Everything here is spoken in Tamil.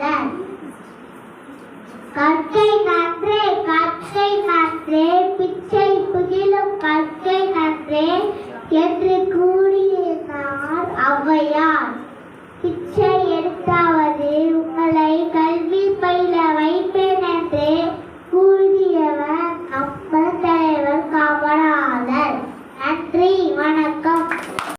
காதல் கற்கை நன்றே கற்கை நன்றே பிச்சை புகிலும் கற்கை நன்றே என்று கூ